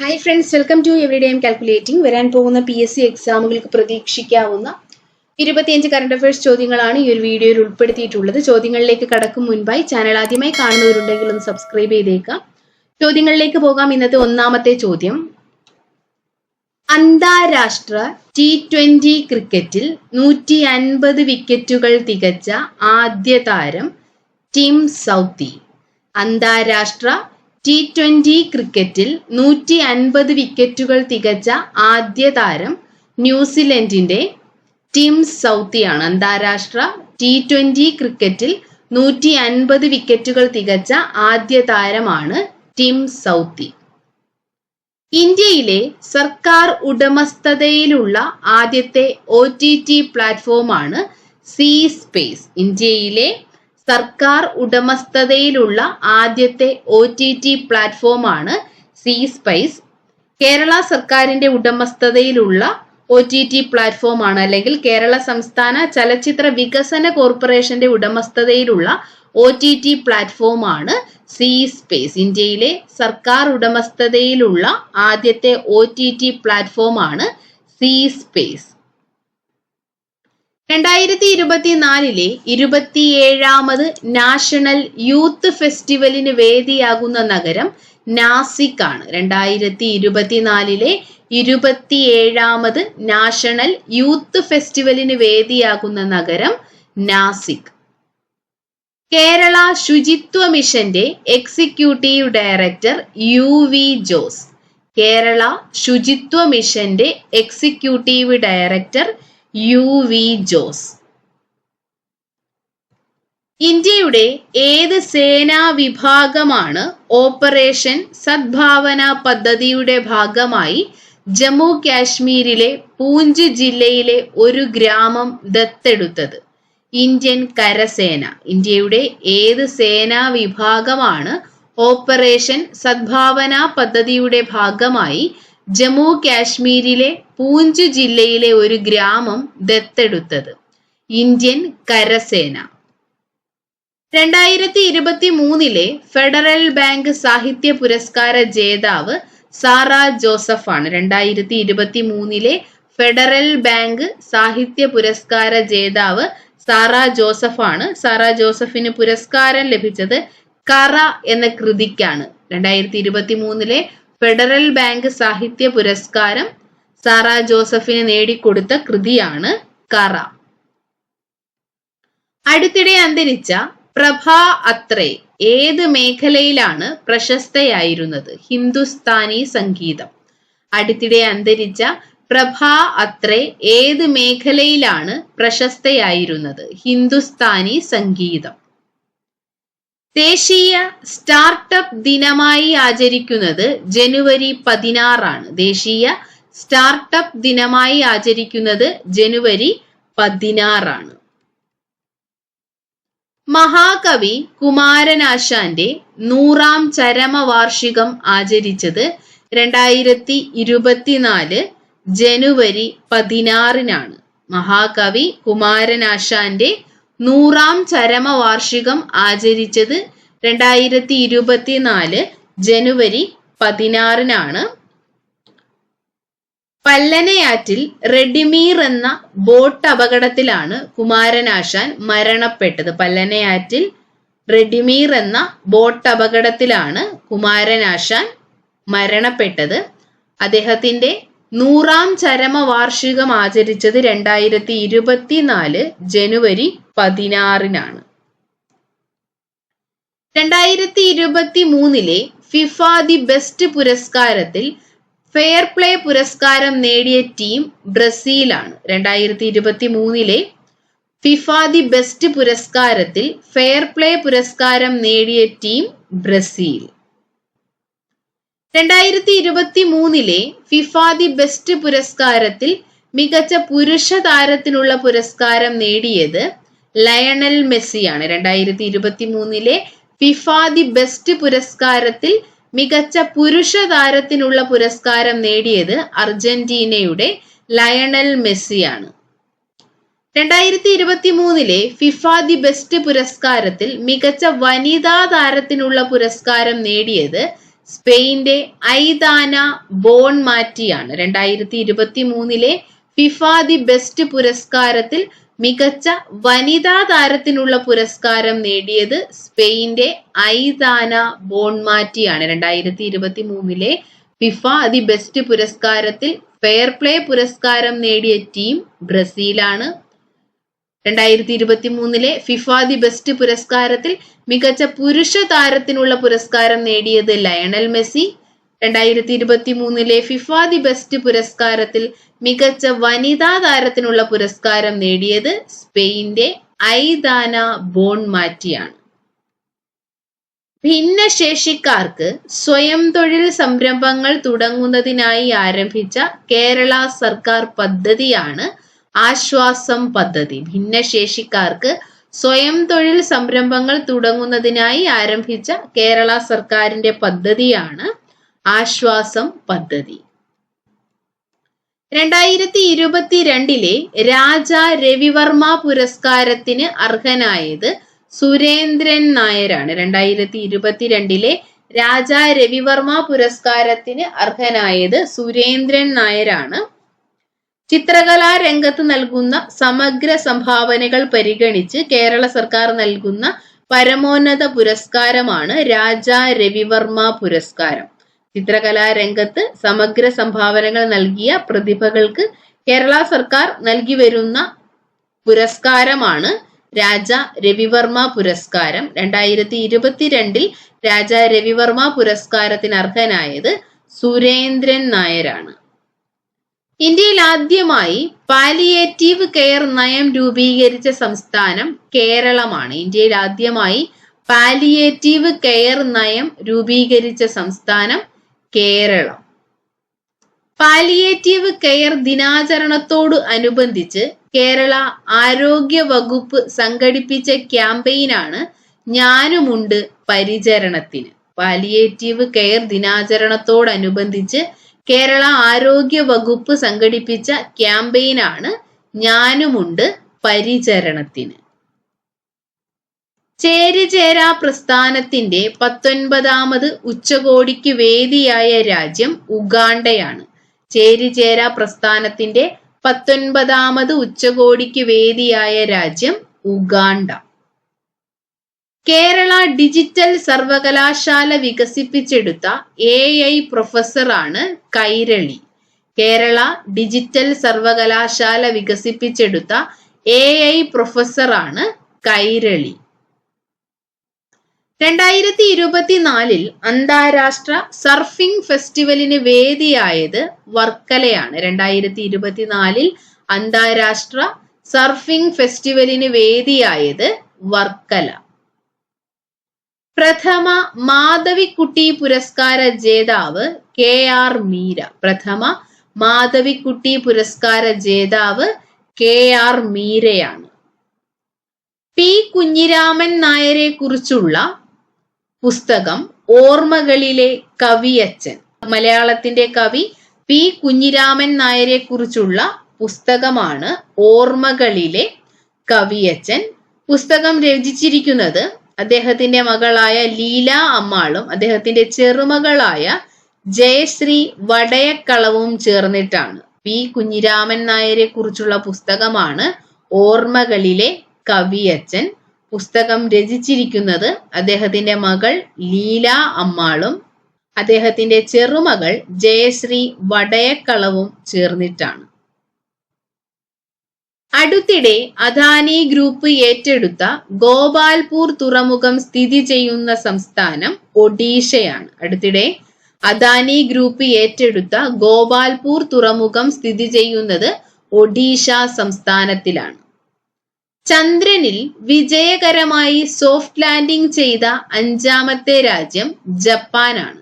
Hi friends welcome to every day calculating വരാൻ പോകുന്ന P S C എക്സാമുകൾക്ക് പ്രതീക്ഷിക്കാവുന്ന ഇരുപത്തിയഞ്ച് കറണ്ട് അഫയേഴ്സ് ചോദ്യങ്ങളാണ് ഈ ഒരു വീഡിയോയിൽ ഉൾപ്പെടുത്തിയിട്ടുള്ളത്. ചോദ്യങ്ങളിലേക്ക് കടക്കും മുൻപായി ചാനൽ ആദ്യമായി കാണുന്നവരുണ്ടെങ്കിൽ ഒന്ന് സബ്സ്ക്രൈബ് ചെയ്തേക്കാം ചോദ്യങ്ങളിലേക്ക് പോകാം. ഇന്നത്തെ ഒന്നാമത്തെ ചോദ്യം. അന്താരാഷ്ട്ര ടി ട്വന്റി ക്രിക്കറ്റിൽ നൂറ്റി അൻപത് വിക്കറ്റുകൾ തികച്ച ആദ്യ താരം ടിം സൗത്തി. അന്താരാഷ്ട്ര ടി ട്വന്റി ക്രിക്കറ്റിൽ നൂറ്റി അൻപത് വിക്കറ്റുകൾ തികച്ച ആദ്യ താരം ന്യൂസിലൻഡിന്റെ ടിം സൗത്തിയാണ്. അന്താരാഷ്ട്ര ടി ട്വന്റി ക്രിക്കറ്റിൽ നൂറ്റി അൻപത് വിക്കറ്റുകൾ തികച്ച ആദ്യ താരമാണ് ടിം സൗത്തി. ഇന്ത്യയിലെ സർക്കാർ ഉടമസ്ഥതയിലുള്ള ആദ്യത്തെ ഒ ടി ടി പ്ലാറ്റ്ഫോമാണ് സി സ്പേസ് ഇന്ത്യയിലെ സർക്കാർ ഉടമസ്ഥതയിലുള്ള ആദ്യത്തെ ഒ ടി ടി പ്ലാറ്റ്ഫോമാണ് സി സ്പൈസ് കേരള സർക്കാരിന്റെ ഉടമസ്ഥതയിലുള്ള ഒ ടി ടി പ്ലാറ്റ്ഫോമാണ് അല്ലെങ്കിൽ കേരള സംസ്ഥാന ചലച്ചിത്ര വികസന കോർപ്പറേഷന്റെ ഉടമസ്ഥതയിലുള്ള ഒ ടി ടി പ്ലാറ്റ്ഫോമാണ് സി സ്പേസ് ഇന്ത്യയിലെ സർക്കാർ ഉടമസ്ഥതയിലുള്ള ആദ്യത്തെ ഒ ടി ടി പ്ലാറ്റ്ഫോമാണ് സി സ്പേസ് രണ്ടായിരത്തി ഇരുപത്തിനാലിലെ ഇരുപത്തിയേഴാമത് നാഷണൽ യൂത്ത് ഫെസ്റ്റിവലിന് വേദിയാകുന്ന നഗരം നാസിക് ആണ് രണ്ടായിരത്തി ഇരുപത്തിനാലിലെ ഇരുപത്തിയേഴാമത് നാഷണൽ യൂത്ത് ഫെസ്റ്റിവലിന് വേദിയാകുന്ന നഗരം നാസിക്. കേരള ശുചിത്വ മിഷന്റെ executive director U V Jose Kerala ശുചിത്വ മിഷന്റെ executive director U V Jose. ഇന്ത്യയുടെ ഏത് സേനാ വിഭാഗമാണ് ഓപ്പറേഷൻ സദ്ഭാവന പദ്ധതിയുടെ ഭാഗമായി ജമ്മു കാശ്മീരിലെ പൂഞ്ച് ജില്ലയിലെ ഒരു ഗ്രാമം ദത്തെടുത്തത്? ഇന്ത്യൻ കരസേന. ഇന്ത്യയുടെ ഏത് സേനാ വിഭാഗമാണ് ഓപ്പറേഷൻ സദ്ഭാവന പദ്ധതിയുടെ ഭാഗമായി ജമ്മു കാശ്മീരിലെ പൂഞ്ച് ജില്ലയിലെ ഒരു ഗ്രാമം ദത്തെടുത്തത്. ഇന്ത്യൻ കരസേന. രണ്ടായിരത്തി ഇരുപത്തി മൂന്നിലെ ഫെഡറൽ ബാങ്ക് സാഹിത്യ പുരസ്കാര ജേതാവ് സാറ ജോസഫ് ആണ് രണ്ടായിരത്തി ഇരുപത്തി മൂന്നിലെ ഫെഡറൽ ബാങ്ക് സാഹിത്യ പുരസ്കാര ജേതാവ് സാറ ജോസഫ് ആണ് സാറ ജോസഫിന് പുരസ്കാരം ലഭിച്ചത് കറ എന്ന കൃതിക്കാണ്. രണ്ടായിരത്തി ഇരുപത്തി മൂന്നിലെ ഫെഡറൽ ബാങ്ക് സാഹിത്യ പുരസ്കാരം സാറ ജോസഫിന് നേടിക്കൊടുത്ത കൃതിയാണ് കറ. അടുത്തിടെ അന്തരിച്ച പ്രഭാ അത്രേ ഏത് മേഖലയിലാണ് പ്രശസ്തയായിരുന്നത്? ഹിന്ദുസ്ഥാനി സംഗീതം. അടുത്തിടെ അന്തരിച്ച പ്രഭാ അത്രേ ഏത് മേഖലയിലാണ് പ്രശസ്തയായിരുന്നത്? ഹിന്ദുസ്ഥാനി സംഗീതം. ദേശീയ സ്റ്റാർട്ടപ്പ് ദിനമായി ആചരിക്കുന്നത് ജനുവരി പതിനാറാണ്. ദേശീയ സ്റ്റാർട്ടപ്പ് ദിനമായി ആചരിക്കുന്നത് ജനുവരി പതിനാറാണ്. മഹാകവി കുമാരനാശാന്റെ നൂറാം ചരമവാർഷികം ആചരിച്ചത് രണ്ടായിരത്തി ഇരുപത്തിനാല് ജനുവരി പതിനാറിനാണ്. മഹാകവി കുമാരനാശാന്റെ നൂറാം ചരമവാർഷികം ആചരിച്ചത് രണ്ടായിരത്തി ഇരുപത്തിനാല് ജനുവരി പതിനാറിനാണ്. പല്ലനയാറ്റിൽ റെഡിമീർ എന്ന ബോട്ട് അപകടത്തിലാണ് കുമാരനാശാൻ മരണപ്പെട്ടത്. പല്ലനയാറ്റിൽ റെഡിമീർ എന്ന ബോട്ട് അപകടത്തിലാണ് കുമാരനാശാൻ മരണപ്പെട്ടത്. അദ്ദേഹത്തിന്റെ നൂറാം ചരമവാർഷികം ആചരിച്ചത് രണ്ടായിരത്തി ഇരുപത്തിനാല് ജനുവരി പതിനാറിനാണ്. രണ്ടായിരത്തി ഇരുപത്തി മൂന്നിലെ ഫിഫ ദി ബെസ്റ്റ് പുരസ്കാരത്തിൽ ഫെയർ പ്ലേ പുരസ്കാരം നേടിയ ടീം ബ്രസീലാണ്. രണ്ടായിരത്തി ഇരുപത്തി മൂന്നിലെ ഫിഫ ദി ബെസ്റ്റ് പുരസ്കാരത്തിൽ ഫെയർ പ്ലേ പുരസ്കാരം നേടിയ ടീം ബ്രസീൽ. രണ്ടായിരത്തി ഇരുപത്തി മൂന്നിലെ ഫിഫ ദി ബെസ്റ്റ് പുരസ്കാരത്തിൽ മികച്ച പുരുഷ താരത്തിനുള്ള പുരസ്കാരം നേടിയത് ലയണൽ മെസ്സിയാണ്. രണ്ടായിരത്തി ഇരുപത്തി മൂന്നിലെ ഫിഫ ദി ബെസ്റ്റ് പുരസ്കാരത്തിൽ മികച്ച പുരുഷ താരത്തിനുള്ള പുരസ്കാരം നേടിയത് അർജന്റീനയുടെ ലയണൽ മെസ്സിയാണ്. രണ്ടായിരത്തി ഇരുപത്തി മൂന്നിലെ ഫിഫ ദി ബെസ്റ്റ് പുരസ്കാരത്തിൽ മികച്ച വനിതാ താരത്തിനുള്ള പുരസ്കാരം നേടിയത് സ്പെയിന്റെ ഐദാന ബോൺ മാറ്റിയാണ് രണ്ടായിരത്തി ഇരുപത്തി മൂന്നിലെ ഫിഫ ദി ബെസ്റ്റ് പുരസ്കാരത്തിൽ മികച്ച വനിതാ താരത്തിനുള്ള പുരസ്കാരം നേടിയത് സ്പെയിന്റെ ഐദാന ബോൺമാറ്റിയാണ്. രണ്ടായിരത്തി ഇരുപത്തി മൂന്നിലെ ഫിഫ ദി ബെസ്റ്റ് പുരസ്കാരത്തിൽ ഫെയർ പ്ലേ പുരസ്കാരം നേടിയ ടീം ബ്രസീലാണ്. രണ്ടായിരത്തി ഇരുപത്തി മൂന്നിലെ ഫിഫ ദി ബെസ്റ്റ് പുരസ്കാരത്തിൽ മികച്ച പുരുഷ താരത്തിനുള്ള പുരസ്കാരം നേടിയത് ലയണൽ മെസ്സി രണ്ടായിരത്തി ഇരുപത്തി മൂന്നിലെ ഫിഫ ദി ബെസ്റ്റ് പുരസ്കാരത്തിൽ മികച്ച വനിതാ താരത്തിനുള്ള പുരസ്കാരം നേടിയത് സ്പെയിന്റെ ഐദാന ബോൺ മാറ്റിയാണ് ഭിന്നശേഷിക്കാർക്ക് സ്വയം തൊഴിൽ സംരംഭങ്ങൾ തുടങ്ങുന്നതിനായി ആരംഭിച്ച കേരള സർക്കാർ പദ്ധതിയാണ് ആശ്വാസം പദ്ധതി. ഭിന്നശേഷിക്കാർക്ക് സ്വയം തൊഴിൽ സംരംഭങ്ങൾ തുടങ്ങുന്നതിനായി ആരംഭിച്ച കേരള സർക്കാരിന്റെ പദ്ധതിയാണ് ആശ്വാസം പദ്ധതി. രണ്ടായിരത്തി ഇരുപത്തിരണ്ടിലെ രാജ രവിവർമ്മ പുരസ്കാരത്തിന് അർഹനായത് സുരേന്ദ്രൻ നായരാണ്. രണ്ടായിരത്തി ഇരുപത്തിരണ്ടിലെ രാജ രവിവർമ്മ പുരസ്കാരത്തിന് അർഹനായത് സുരേന്ദ്രൻ നായരാണ്. ചിത്രകലാ രംഗത്ത് നൽകുന്ന സമഗ്ര സംഭാവനകൾ പരിഗണിച്ച് കേരള സർക്കാർ നൽകുന്ന പരമോന്നത പുരസ്കാരമാണ് രാജ രവിവർമ്മ പുരസ്കാരം. ചിത്രകലാ രംഗത്ത് സമഗ്ര സംഭാവനകൾ നൽകിയ പ്രതിഭകൾക്ക് കേരള സർക്കാർ നൽകി വരുന്ന പുരസ്കാരമാണ് രാജ രവിവർമ്മ പുരസ്കാരം. രണ്ടായിരത്തി ഇരുപത്തിരണ്ടിൽ രാജ രവിവർമ്മ പുരസ്കാരത്തിന് അർഹനായത് സുരേന്ദ്രൻ നായരാണ്. ഇന്ത്യയിൽ ആദ്യമായി പാലിയേറ്റീവ് കെയർ നയം രൂപീകരിച്ച സംസ്ഥാനം കേരളമാണ്. ഇന്ത്യയിൽ ആദ്യമായി പാലിയേറ്റീവ് കെയർ നയം രൂപീകരിച്ച സംസ്ഥാനം കേരളം. പാലിയേറ്റീവ് കെയർ ദിനാചരണത്തോട് അനുബന്ധിച്ച് കേരള ആരോഗ്യ വകുപ്പ് സംഘടിപ്പിച്ച ക്യാമ്പയിനാണ് ഞാനുമുണ്ട് പരിചരണത്തിന്. പാലിയേറ്റീവ് കെയർ ദിനാചരണത്തോടനുബന്ധിച്ച് കേരള ആരോഗ്യ വകുപ്പ് സംഘടിപ്പിച്ച ക്യാമ്പയിനാണ് ഞാനുമുണ്ട് പരിചരണത്തിന്. ചേരിചേരാ പ്രസ്ഥാനത്തിന്റെ പത്തൊൻപതാമത് ഉച്ചകോടിക്ക് വേദിയായ രാജ്യം ഉഗാണ്ടയാണ്. ചേരിചേരാ പ്രസ്ഥാനത്തിന്റെ പത്തൊൻപതാമത് ഉച്ചകോടിക്ക് വേദിയായ രാജ്യം ഉഗാണ്ട. കേരള ഡിജിറ്റൽ സർവകലാശാല വികസിപ്പിച്ചെടുത്ത എ ഐ പ്രൊഫസറാണ് കൈരളി. കേരള ഡിജിറ്റൽ സർവകലാശാല വികസിപ്പിച്ചെടുത്ത എ ഐ പ്രൊഫസറാണ് കൈരളി. രണ്ടായിരത്തി ഇരുപത്തിനാലിൽ അന്താരാഷ്ട്ര സർഫിംഗ് ഫെസ്റ്റിവലിന് വേദിയായത് വർക്കലയാണ്. രണ്ടായിരത്തി ഇരുപത്തിനാലിൽ അന്താരാഷ്ട്ര സർഫിംഗ് ഫെസ്റ്റിവലിന് വേദിയായത് വർക്കല. പ്രഥമ മാധവിക്കുട്ടി പുരസ്കാര ജേതാവ് കെ ആർ മീര. പ്രഥമ മാധവിക്കുട്ടി പുരസ്കാര ജേതാവ് കെ ആർ മീരയാണ്. പി കുഞ്ഞിരാമൻ നായരെ കുറിച്ചുള്ള പുസ്തകം ഓർമ്മകളിലെ കവിയച്ചൻ മലയാളത്തിന്റെ കവി പി കുഞ്ഞിരാമൻ നായരെ കുറിച്ചുള്ള പുസ്തകമാണ് ഓർമ്മകളിലെ കവിയച്ചൻ പുസ്തകം രചിച്ചിരിക്കുന്നത് അദ്ദേഹത്തിന്റെ മകളായ ലീല അമ്മാളും അദ്ദേഹത്തിന്റെ ചെറുമകളായ ജയശ്രീ വടയക്കളവും ചേർന്നിട്ടാണ്. പി കുഞ്ഞിരാമൻ നായരെ കുറിച്ചുള്ള പുസ്തകമാണ് ഓർമ്മകളിലെ കവിയച്ചൻ പുസ്തകം രചിച്ചിരിക്കുന്നത് അദ്ദേഹത്തിന്റെ മകൾ ലീല അമ്മാളും അദ്ദേഹത്തിന്റെ ചെറുമകൾ ജയശ്രീ വടയക്കളവും ചേർന്നിട്ടാണ്. അടുത്തിടെ അദാനി ഗ്രൂപ്പ് ഏറ്റെടുത്ത ഗോപാൽപൂർ തുറമുഖം സ്ഥിതി ചെയ്യുന്ന സംസ്ഥാനം ഒഡീഷയാണ്. അടുത്തിടെ അദാനി ഗ്രൂപ്പ് ഏറ്റെടുത്ത ഗോപാൽപൂർ തുറമുഖം സ്ഥിതി ചെയ്യുന്നത് ഒഡീഷ സംസ്ഥാനത്തിലാണ്. ചന്ദ്രനിൽ വിജയകരമായി സോഫ്റ്റ് ലാൻഡിംഗ് ചെയ്ത അഞ്ചാമത്തെ രാജ്യം ജപ്പാനാണ്.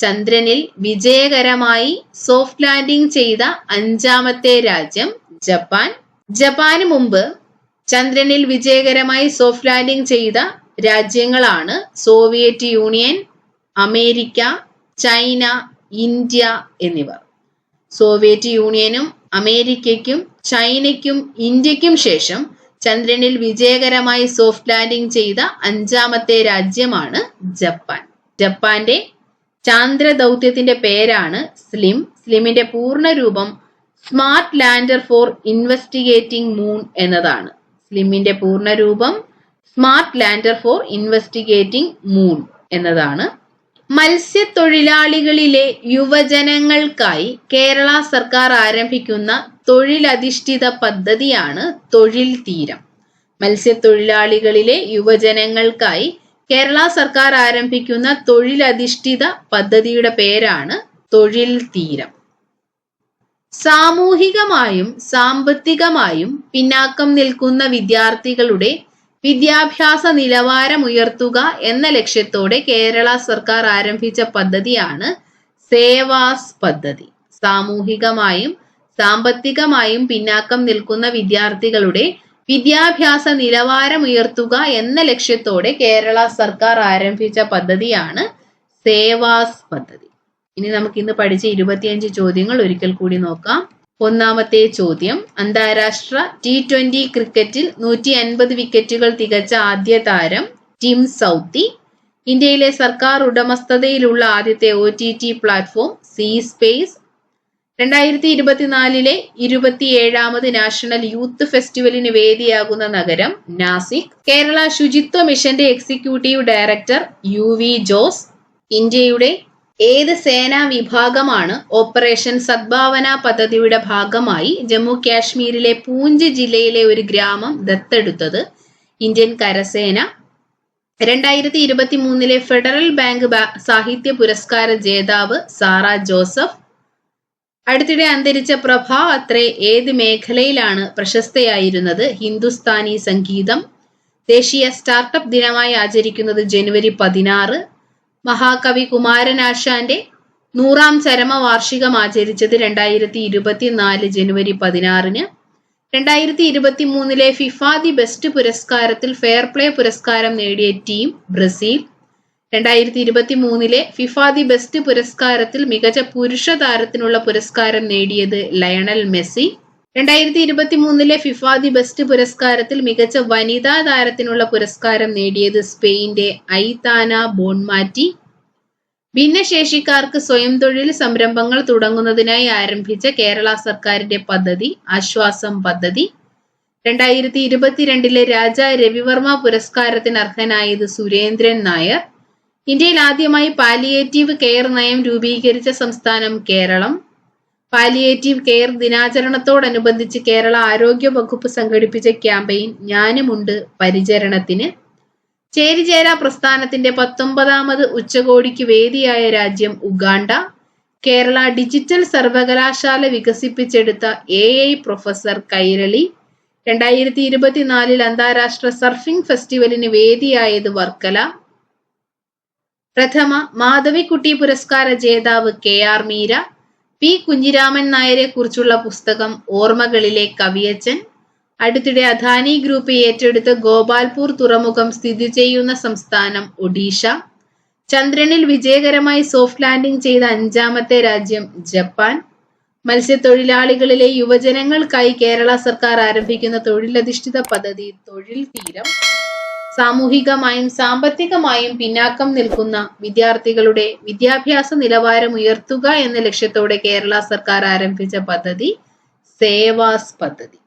ചന്ദ്രനിൽ വിജയകരമായി സോഫ്റ്റ് ലാൻഡിംഗ് ചെയ്ത അഞ്ചാമത്തെ രാജ്യം ജപ്പാൻ. ജപ്പാന് മുമ്പ് ചന്ദ്രനിൽ വിജയകരമായി സോഫ്റ്റ് ലാൻഡിംഗ് ചെയ്ത രാജ്യങ്ങളാണ് Soviet Union America China India എന്നിവർ. സോവിയറ്റ് യൂണിയനും അമേരിക്കയ്ക്കും ചൈനയ്ക്കും ഇന്ത്യക്കും ശേഷം ചന്ദ്രനിൽ വിജയകരമായി സോഫ്റ്റ് ലാൻഡിംഗ് ചെയ്ത അഞ്ചാമത്തെ രാജ്യമാണ് ജപ്പാൻ. ജപ്പാന്റെ ചാന്ദ്ര ദൗത്യത്തിന്റെ പേരാണ് സ്ലിം. സ്ലിമിന്റെ പൂർണ രൂപം smart lander for investigating moon എന്നതാണ്. സ്ലിമിന്റെ പൂർണ രൂപം smart lander for investigating moon എന്നതാണ് മത്സ്യത്തൊഴിലാളികളിലെ യുവജനങ്ങൾക്കായി കേരള സർക്കാർ ആരംഭിക്കുന്ന തൊഴിലധിഷ്ഠിത പദ്ധതിയാണ് തൊഴിൽ തീരം. മത്സ്യത്തൊഴിലാളികളിലെ യുവജനങ്ങൾക്കായി കേരള സർക്കാർ ആരംഭിക്കുന്ന തൊഴിലധിഷ്ഠിത പദ്ധതിയുടെ പേരാണ് തൊഴിൽ തീരം. സാമൂഹികമായും സാമ്പത്തികമായും പിന്നാക്കം നിൽക്കുന്ന വിദ്യാർത്ഥികളുടെ വിദ്യാഭ്യാസ നിലവാരം ഉയർത്തുക എന്ന ലക്ഷ്യത്തോടെ കേരള സർക്കാർ ആരംഭിച്ച പദ്ധതിയാണ് സേവാസ് പദ്ധതി സാമൂഹികമായും സാമ്പത്തികമായും പിന്നാക്കം നിൽക്കുന്ന വിദ്യാർത്ഥികളുടെ വിദ്യാഭ്യാസ നിലവാരം ഉയർത്തുക എന്ന ലക്ഷ്യത്തോടെ കേരള സർക്കാർ ആരംഭിച്ച പദ്ധതിയാണ് സേവാസ് പദ്ധതി ഇനി നമുക്ക് ഇന്ന് പഠിച്ച ഇരുപത്തിയഞ്ച് ചോദ്യങ്ങൾ ഒരിക്കൽ കൂടി നോക്കാം. ഒന്നാമത്തെ ചോദ്യം. അന്താരാഷ്ട്ര ടി ട്വന്റി ക്രിക്കറ്റിൽ നൂറ്റി അൻപത് വിക്കറ്റുകൾ തികച്ച ആദ്യ താരം ടിം സൗത്തി. ഇന്ത്യയിലെ സർക്കാർ ഉടമസ്ഥതയിലുള്ള ആദ്യത്തെ O T T platform C space. രണ്ടായിരത്തി ഇരുപത്തിനാലിലെ ഇരുപത്തിയേഴാമത് നാഷണൽ യൂത്ത് ഫെസ്റ്റിവലിന് വേദിയാകുന്ന നഗരം നാസിക്. കേരള ശുചിത്വ മിഷന്റെ executive director U V Jose. ഇന്ത്യയുടെ ഏത് സേനാ വിഭാഗമാണ് ഓപ്പറേഷൻ സദ്ഭാവന പദ്ധതിയുടെ ഭാഗമായി ജമ്മു കാശ്മീരിലെ പൂഞ്ച് ജില്ലയിലെ ഒരു ഗ്രാമം ദത്തെടുത്തത്? ഇന്ത്യൻ കരസേന. രണ്ടായിരത്തി ഇരുപത്തി മൂന്നിലെ ഫെഡറൽ ബാങ്ക് സാഹിത്യ പുരസ്കാര ജേതാവ് സാറ ജോസഫ്. അടുത്തിടെ അന്തരിച്ച പ്രഭ അത്രേ ഏത് മേഖലയിലാണ് പ്രശസ്തയായിരുന്നത്? ഹിന്ദുസ്ഥാനി സംഗീതം. ദേശീയ സ്റ്റാർട്ടപ്പ് ദിനമായി ആചരിക്കുന്നത് ജനുവരി പതിനാറ്. മഹാകവി കുമാരനാശാന്റെ നൂറാം ചരമ വാർഷികം ആചരിച്ചത് രണ്ടായിരത്തി ഇരുപത്തിനാല് ജനുവരി പതിനാറിന്. രണ്ടായിരത്തി ഇരുപത്തി മൂന്നിലെ ഫിഫ ദി ബെസ്റ്റ് പുരസ്കാരത്തിൽ ഫെയർ പ്ലേ പുരസ്കാരം നേടിയ ടീം ബ്രസീൽ. രണ്ടായിരത്തി ഇരുപത്തി മൂന്നിലെ ഫിഫ ദി ബെസ്റ്റ് പുരസ്കാരത്തിൽ മികച്ച പുരുഷ താരത്തിനുള്ള പുരസ്കാരം നേടിയത് ലയണൽ മെസ്സി. രണ്ടായിരത്തി ഇരുപത്തി മൂന്നിലെ ഫിഫ ദി ബെസ്റ്റ് പുരസ്കാരത്തിൽ മികച്ച വനിതാ താരത്തിനുള്ള പുരസ്കാരം നേടിയത് സ്പെയിന്റെ ഐതാന ബോൺമാറ്റി. ഭിന്നശേഷിക്കാർക്ക് സ്വയം തൊഴിൽ സംരംഭങ്ങൾ തുടങ്ങുന്നതിനായി ആരംഭിച്ച കേരള സർക്കാരിന്റെ പദ്ധതി ആശ്വാസം പദ്ധതി. രണ്ടായിരത്തി ഇരുപത്തിരണ്ടിലെ രാജ രവിവർമ്മ പുരസ്കാരത്തിന് അർഹനായത് സുരേന്ദ്രൻ നായർ. ഇന്ത്യയിൽ ആദ്യമായി പാലിയേറ്റീവ് കെയർ നയം രൂപീകരിച്ച സംസ്ഥാനം കേരളം. പാലിയേറ്റീവ് കെയർ ദിനാചരണത്തോടനുബന്ധിച്ച് കേരള ആരോഗ്യ വകുപ്പ് സംഘടിപ്പിച്ച ക്യാമ്പയിൻ ഞാനുമുണ്ട് പരിചരണത്തിന്. ചേരിചേര പ്രസ്ഥാനത്തിന്റെ പത്തൊമ്പതാമത് ഉച്ചകോടിക്ക് വേദിയായ രാജ്യം ഉഗാണ്ട. കേരള ഡിജിറ്റൽ സർവകലാശാല വികസിപ്പിച്ചെടുത്ത എ ഐ പ്രൊഫസർ കൈരളി. രണ്ടായിരത്തി ഇരുപത്തിനാലിൽ അന്താരാഷ്ട്ര സർഫിംഗ് ഫെസ്റ്റിവലിന് വേദിയായത് വർക്കല. പ്രഥമ മാധവിക്കുട്ടി പുരസ്കാര ജേതാവ് K R Meera. P. Kunhiraman നായരെ കുറിച്ചുള്ള പുസ്തകം ഓർമ്മകളിലെ കവിയച്ചൻ. അടുത്തിടെ അദാനി ഗ്രൂപ്പ് ഏറ്റെടുത്ത് ഗോപാൽപൂർ തുറമുഖം സ്ഥിതി ചെയ്യുന്ന സംസ്ഥാനം ഒഡീഷ. ചന്ദ്രനിൽ വിജയകരമായി സോഫ്റ്റ് ലാൻഡിംഗ് ചെയ്ത അഞ്ചാമത്തെ രാജ്യം ജപ്പാൻ. മത്സ്യത്തൊഴിലാളികളിലെ യുവജനങ്ങൾക്കായി കേരള സർക്കാർ ആരംഭിക്കുന്ന തൊഴിലധിഷ്ഠിത പദ്ധതി തൊഴിൽ തീരം. സാമൂഹികമായും സാമ്പത്തികമായും പിന്നാക്കം നിൽക്കുന്ന വിദ്യാർത്ഥികളുടെ വിദ്യാഭ്യാസ നിലവാരം ഉയർത്തുക എന്ന ലക്ഷ്യത്തോടെ കേരള സർക്കാർ ആരംഭിച്ച പദ്ധതി സേവാസ് പദ്ധതി.